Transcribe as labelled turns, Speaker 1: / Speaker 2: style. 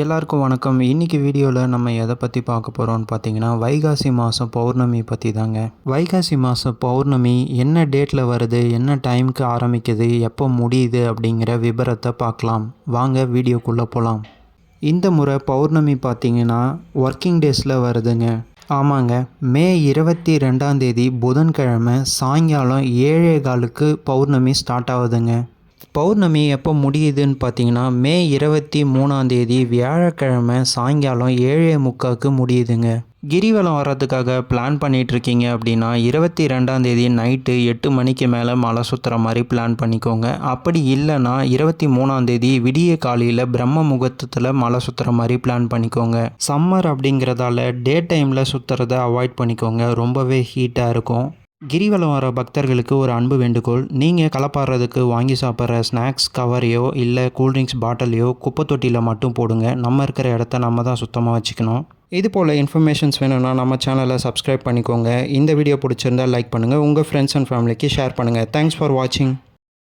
Speaker 1: எல்லாருக்கும் வணக்கம். இன்றைக்கி வீடியோவில் நம்ம எதை பற்றி பார்க்க போகிறோம்னு பார்த்தீங்கன்னா வைகாசி மாதம் பௌர்ணமி பற்றி தாங்க. வைகாசி மாதம் பௌர்ணமி என்ன டேட்டில் வருது என்ன டைமுக்கு ஆரம்பிக்குது எப்போ முடியுது அப்படிங்கிற விபரத்தை பார்க்கலாம். வாங்க வீடியோக்குள்ளே போகலாம் இந்த முறை பௌர்ணமி பார்த்தீங்கன்னா ஒர்க்கிங் டேஸில் வருதுங்க. ஆமாங்க. மே இருபத்தி ரெண்டாம் தேதி புதன்கிழமை சாயங்காலம் ஏழே காலுக்கு பௌர்ணமி ஸ்டார்ட் ஆகுதுங்க. பௌர்ணமி எப்போ முடியுதுன்னு பார்த்தீங்கன்னா மே இருபத்தி மூணாந்தேதி வியாழக்கிழமை சாயங்காலம் ஏழே முக்காக்கு முடியுதுங்க. கிரிவலம் வர்றதுக்காக பிளான் பண்ணிகிட்ருக்கீங்க இருக்கீங்க அப்படின்னா இருபத்தி ரெண்டாந்தேதி நைட்டு எட்டு மணிக்கு மேலே மலை சுற்றுற மாதிரி பிளான் பண்ணிக்கோங்க. அப்படி இல்லைன்னா இருபத்தி மூணாந்தேதி விடிய காலையில் பிரம்ம முகூர்த்தத்தில் மலை சுற்றுற மாதிரி பிளான் பண்ணிக்கோங்க. சம்மர் அப்படிங்கிறதால டே டைமில் சுற்றுறத அவாய்ட் பண்ணிக்கோங்க. ரொம்பவே ஹீட்டாக இருக்கும். கிரிவலம் வர பக்தர்களுக்கு ஒரு அன்பு வேண்டுகோள். நீங்கள் களப்பாடுறதுக்கு வாங்கி சாப்பிட்ற ஸ்நாக்ஸ் கவரையோ இல்லை கூல்ட்ரிங்க்ஸ் பாட்டிலையோ குப்பை தொட்டியில் மட்டும் போடுங்க. நம்ம இருக்கிற இடத்த நம்ம தான் சுத்தமாக வச்சுக்கணும். இது போல் இன்ஃபர்மேஷன்ஸ் வேணும்னா நம்ம சேனலை சப்ஸ்கிரைப் பண்ணிக்கோங்க. இந்த வீடியோ பிடிச்சிருந்தா லைக் பண்ணுங்கள் உங்கள் ஃப்ரெண்ட்ஸ் அண்ட் ஃபேமிலிக்கு ஷேர் பண்ணுங்கள் தேங்க்ஸ் ஃபார் வாட்சிங்